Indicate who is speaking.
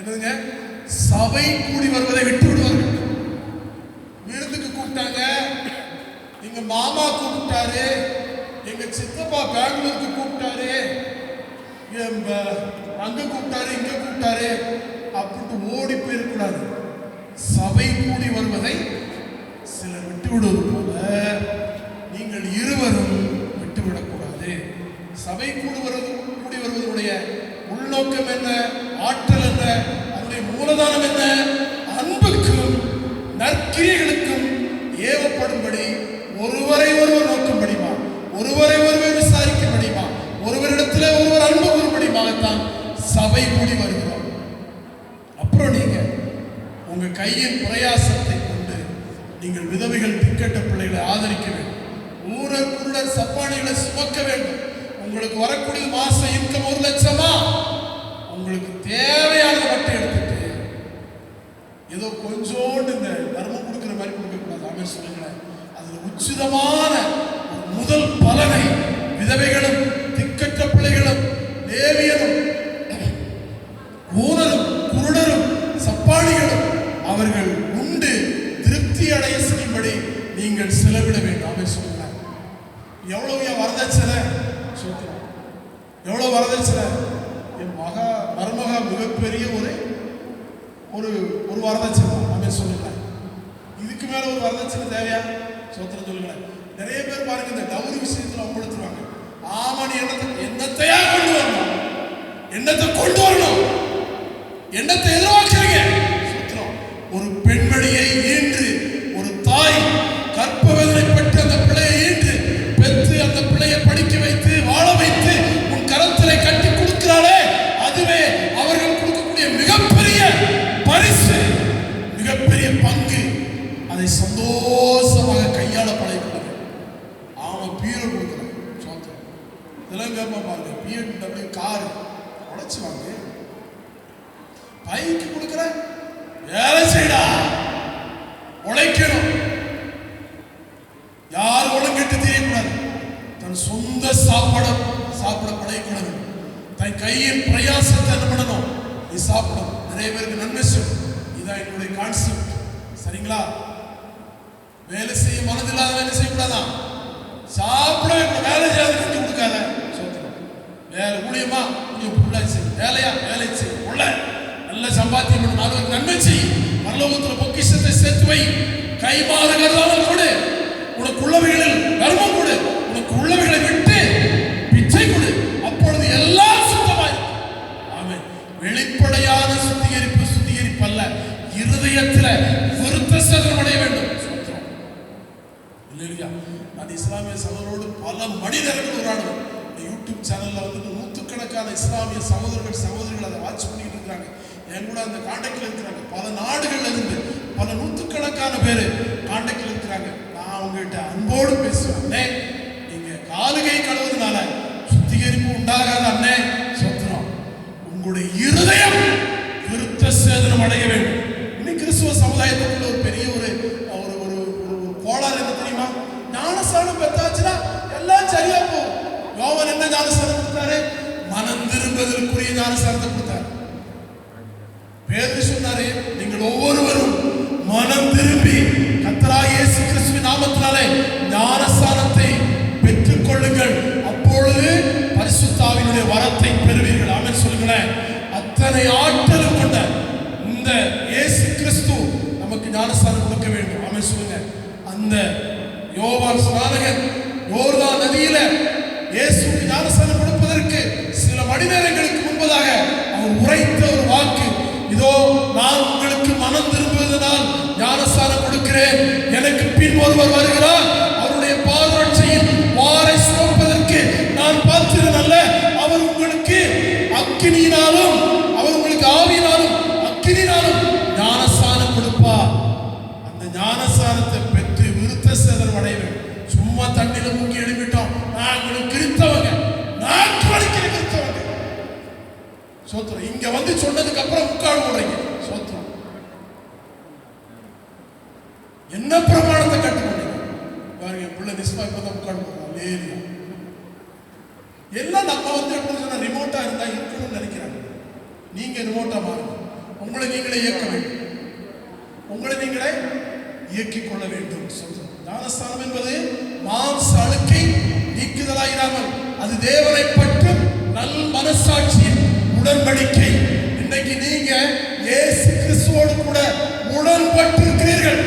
Speaker 1: என்னதுங்க? சபை கூடி வருவதை விட்டு விடுவார்கள். விருந்துக்கு கூப்பிட்டாங்க. எங்க மாமா கூப்பிட்டாரு. எங்க சித்தப்பா பெங்களூருக்கு கூப்பிட்டாரு. அங்க கூப்பிட்டாரு இங்க கூப்பிட்டாரு அப்படின்ட்டு ஓடி போயிருக்கூடாது சபை கூடி வருவதை சிலர் விட்டு விடுவது போல நீங்கள் இருவரும் விட்டுவிடக்கூடாது சபை கூடி வருவது கூடி வருவதனுடைய உள்நோக்கம் என்ன? ஆற்றல் என்ன? அதனுடைய மூலதானம் என்ன? அன்புக்கும் நற்கிரியைகளுக்கும் ஏவப்படும்படி ஒருவரை ஒருவர் நோக்கும்படிமா ஒருவரை ஒருவர் முடியுமா ஒருவரிடத்தில் ஒருவர் அன்பு கூறும்படிமாகத்தான் சபை கூடி வருகிறோம். அப்புறம் நீங்க உங்க கையின் பிரயாசத்தை கொண்டு நீங்கள் விதவைகள் திக்கட்ட பிள்ளைகளை ஆதரிக்க வேண்டும். ஊரர் குருடர் சப்பானிகளை சுமக்க வேண்டும். உங்களுக்கு வரக்கூடிய மாச இன்கம் ஒரு லட்சமா? உங்களுக்கு தேவையானதை மட்டும் எடுத்துட்டு ஏதோ கொஞ்சோண்டு இந்த தர்மம் கொடுக்குற மாதிரி கொடுக்க கூடாது. சொல்லுங்களேன். அதில் உச்சிதமான ஒரு முதல் பலனை விதவைகளும் திக்கற்ற பிள்ளைகளும் தேவியரும் ஊனரும் குருடரும் சப்பாளிகளும் அவர்கள் உண்டு. திருப்தி அடைய செய்யும்படி நீங்கள் செலவிட வேண்டும். ஆமென் சொல்லுங்களேன். எவ்வளவு வரதட்சணை? சொல்றோம் எவ்வளவு வரதட்சணை? என் மகா மருமகா மிகப்பெரிய ஒரு ஒரு ஒரு வரதட்சணை அப்படின்னு சொல்லுங்களேன் இதுக்கு மேலே ஒரு வரதட்சணை தேவையா? சோத்திரம் சொல்லுங்களேன். நிறைய பேர் பாருங்க இந்த கௌரி விஷயத்தில் அம்படுத்துவாங்க ஆமணி எண்ணத்தை என்னத்தை என்னத்தையா கொண்டு வரணும்? என்னத்தை கொண்டு வரணும்? எண்ணத்தை எதிர மிகப்பெரிய பங்கு. அதை சந்தோஷமாக கையாள பழகிக்கொள்ளுங்க அவன் பீரோ கொடுக்குறான் சோத்திரம். இதெல்லாம் கேட்பான் பாருங்க. BMW car. உழைச்சி வாங்க. பைக்கு கொடுக்குற வேலை செய்டா. உழைக்கணும். யார் உலகிட்டு தெரியக்கூடாது. தன் சொந்த சாப்பாட சாப்பிட பழகிக்கொள்ளணும். தன் கையின் பிரயாசத்தை என்ன பண்ணணும். நீ சாப்பிடும் நிறைய பேருக்கு நன்மை செய்யும் இதான் என்னுடைய கான்செப்ட் சரிங்களா? வேலை செய்ய மனதில்லாத வேலை செய்யக்கூடாதான் சாப்பிட வேலை செய்யாத கட்டி கொடுக்காத சோத்திரம். வேலை ஊழியமா கொஞ்சம் புள்ளா செய் வேலையா? வேலை செய் உள்ள நல்ல சம்பாத்தியம் பண்ணும் அது நன்மை செய். பரலோகத்தில் பொக்கிஷத்தை சேர்த்து வை. கை கருதாமல் கொடு உனக்கு உள்ளவைகளில் கர்மம் கொடு உனக்கு உள்ளவைகள் சகோதரோடு மனிதர்கள் உரையாடுவோம் யூடியூப் சேனல்ல வந்து நூற்றுக்கணக்கான இஸ்லாமிய சகோதரர்கள் சகோதரிகள் அதை வாட்ச் பண்ணிட்டு இருக்காங்க என் கூட அந்த காண்டாக்ட்ல இருக்கிறாங்க. பல நாடுகள்ல இருந்து பல நூற்றுக்கணக்கான பேர் காண்டாக்ட்ல இருக்கிறாங்க. நான் அவங்ககிட்ட அன்போடு பேசுவேன் அண்ணே நீங்க காலுகை கழுவுறதுனால யோவன் என்ன ஞானஸ்தானம் கொடுத்தாரு. மனம் திரும்பதற்குரிய ஞானஸ்தானத்தை கொடுத்தாரு. பேரு சொன்னாரு நீங்கள் ஒவ்வொருவரும் மனம் திரும்பி கத்தராகிய இயேசு கிறிஸ்துவின் நாமத்தினாலே ஞானஸ்தானத்தை பெற்றுக் கொள்ளுங்கள் அப்பொழுது பரிசுத்தாவினுடைய வரத்தை பெறுவீர்கள். அவன் சொல்லுங்களேன். அத்தனை ஆற்றலும் கொண்ட இந்த இயேசு கிறிஸ்து நமக்கு ஞானஸ்தானம் கொடுக்க வேண்டும். அவன் சொல்லுங்க. அந்த யோவான் ஸ்நானகன் யோர்தான் நதியில இயேசுக்கு ஞானஸ்தானம் கொடுப்பதற்கு சில மணி நேரங்களுக்கு முன்பதாக அவர் உரைத்த ஒரு வாக்கு. இதோ நான் உங்களுக்கு மனம் திரும்புவதனால் ஞானஸ்தானம் கொடுக்கிறேன். எனக்கு பின் ஒருவர் வருகிறார். அவருடைய பாதரட்சையில் வாரை சுமப்பதற்கு நான் பாத்திரன் அல்ல. அவர் உங்களுக்கு அக்கினியினாலும் அவர் உங்களுக்கு ஆவியினாலும் அக்கினியினாலும் ஞானஸ்தானம் கொடுப்பார். அந்த ஞானஸ்தானத்தை பெற்று விருத்த சேதனம் அடைய வேண்டும் சும்மா தண்ணியில் முக்கிய எடுக்க சோத்திரம். இங்க வந்து சொன்னதுக்கு அப்புறம் முக்கால் போடுறீங்க. சோத்திரம். என்ன பிரமாணத்தை கட்டுக்கொண்டீங்க பாருங்க பிள்ளை நிஸ்மா இப்பதான் முக்கால் போடுறான் எல்லாம் நம்ம வந்து எப்படி சொன்னா ரிமோட்டா இருந்தா இருக்கணும்னு நினைக்கிறாங்க. நீங்க ரிமோட்டா மாறுங்க. உங்களை நீங்களே இயக்க வேண்டும். உங்களை நீங்களே இயக்கிக் கொள்ள வேண்டும். சொல்றோம் ஞானஸ்தானம் என்பது மாம்ச அழுக்கை நீக்குதலாயிராமல் அது தேவனை பற்றும் நல் மனசாட்சியை உடன்படிக்கை. இன்னைக்கு நீங்க இயேசு கிறிஸ்துவோடு கூட உடன்பட்டிருக்கிறீர்கள்.